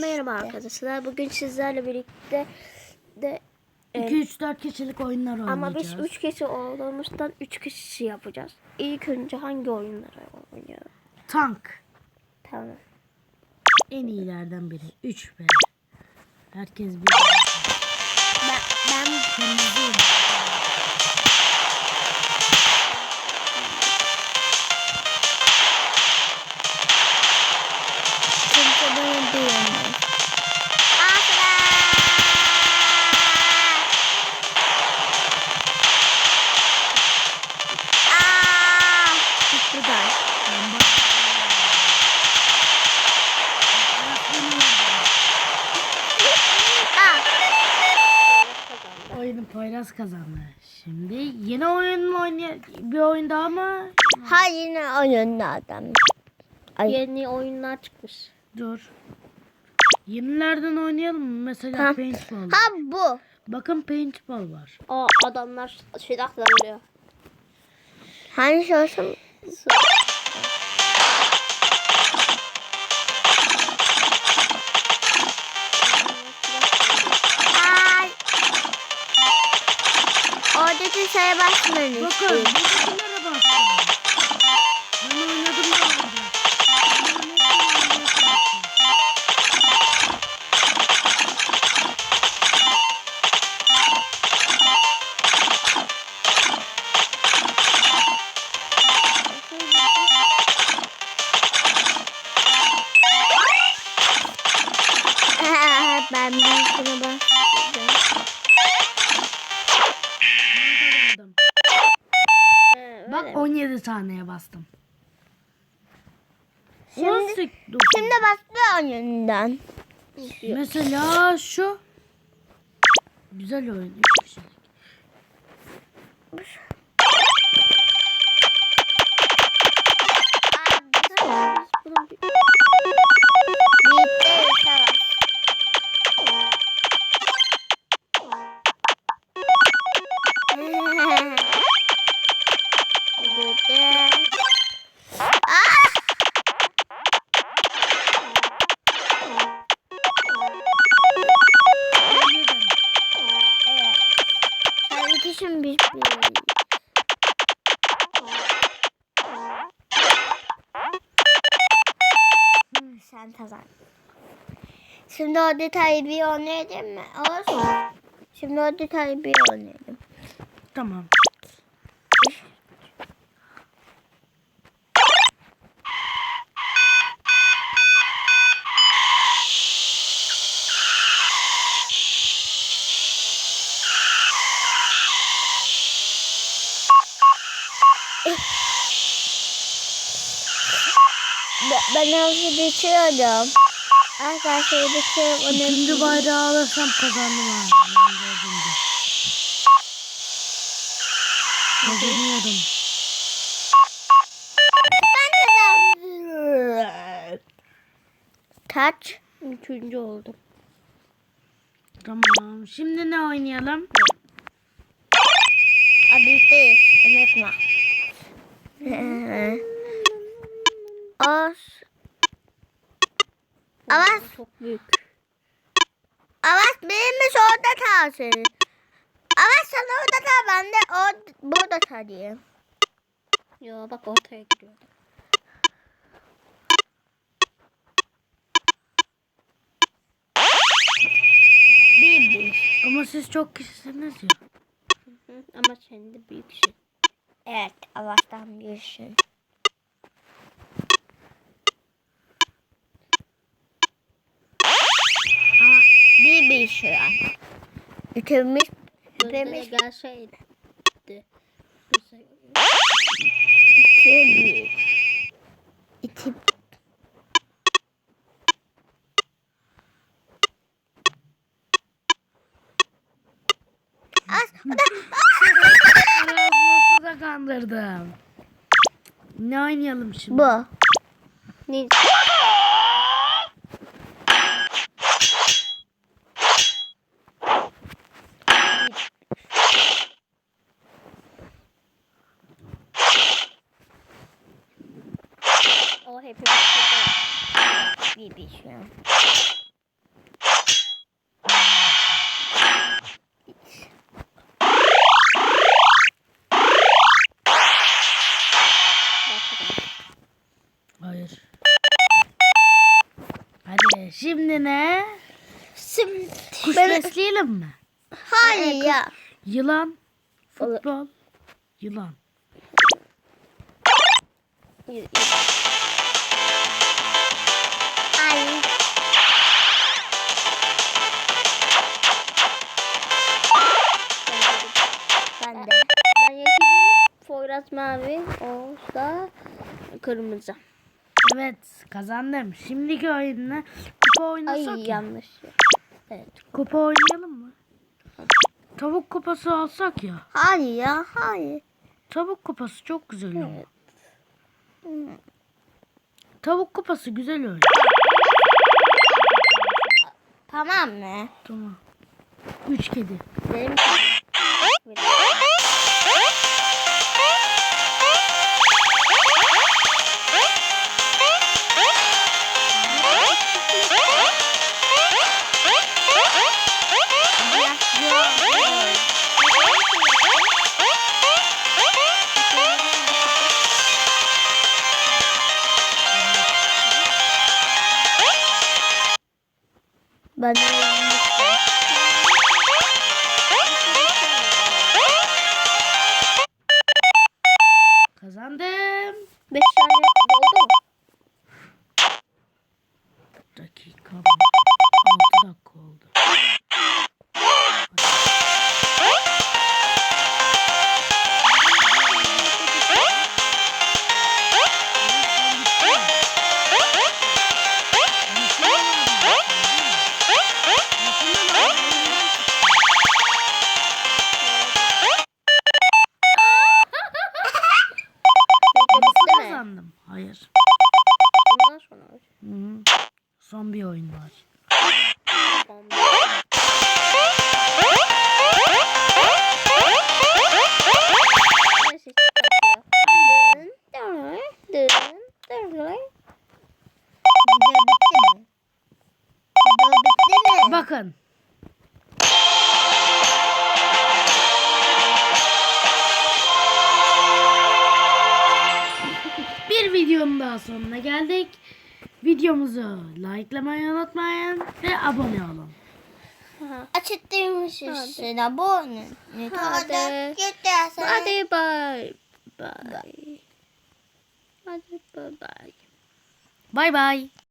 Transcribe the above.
merhaba arkadaşlar. Bugün sizlerle birlikte de e, 2-3-4 kişilik oyunlar oynayacağız. ama biz 3 kişi olduğumuzdan 3 kişi yapacağız. İlk önce hangi oyunları oynayalım? Tank. Tamam. En iyilerden biri. 3 be. Herkes bir. Ben, ben Kırmızı. Poyraz kazandı. Şimdi yeni oyun mu oynay bir oyun daha mı? Ha yine oyunlardan. Yeni oyunlar çıkmış. Dur. Yenilerden oynayalım mı? Mesela Ha. paintball. Ha bu. Bakın paintball var. O adamlar silahla vuruyor. Hangi Şeye basmayın Bakın buradakilere bastım. Ben oynadım da orada. Ben birisine bastım. 17 saniyeye bastım. Şimdi- 18 Şimdi bastı oyundan. Mesela şu. Güzel oyun. üç kişilik. Şimdi o detayı bir oynayalım mı? Olsun. Şimdi o detayı bir oynayalım. Tamam. Ben, ben hızlı geçiyordum. Arkadaşlar geçiyorum. İkinci bayrağı alırsam kazandım. Ben dördüncü. Kazanıyordum. Ben kazandım. Kaç? Üçüncü oldum. Tamam. Şimdi ne oynayalım? Abi değil. Unutma. Os. Avaz. Çok büyük. Avaz benimmiş orada kalsın. Avaz sen orada kal ben de o, burada kalayım. Yo bak ortaya bir. Ama siz çok kişisiniz ya. Ama sen de büyüksün. Evet, Avaz'dan büyüksün. Ama an. Üçümüz, üçümüz gelseydi. As, o da, Biraz nasıl da kandırdım. Ne oynayalım şimdi? bu. Ne? gibi. Hayır. Şimdi ne? Şimdi kuş ben... besleyelim mi? Hayır ee, ya. Yılan, futbol, yılan. Yürü, yürü. Poyraz mavi. O da kırmızı. Evet kazandım. Şimdiki oyunla kupa oynasak Ay ya. yanlış. Evet. Kupa oynayalım mı? Tavuk kupası alsak ya. Hayır ya. Hayır. Tavuk kupası çok güzel oyun. Evet. Tavuk kupası güzel oyun. Tamam mı? Tamam. Üç kedi. Benim Ben Kazandım. 5 saniye oldu mu? Dakika. mı? Altı dakika oldu. Son bir oyun var. Bakın. Bir videonun daha sonuna geldik. Videomuzu likelamayı unutmayın ve abone olun. Açıttıymış işte abone. Hadi. Hadi bay bay. Hadi bay bay. Bay bay.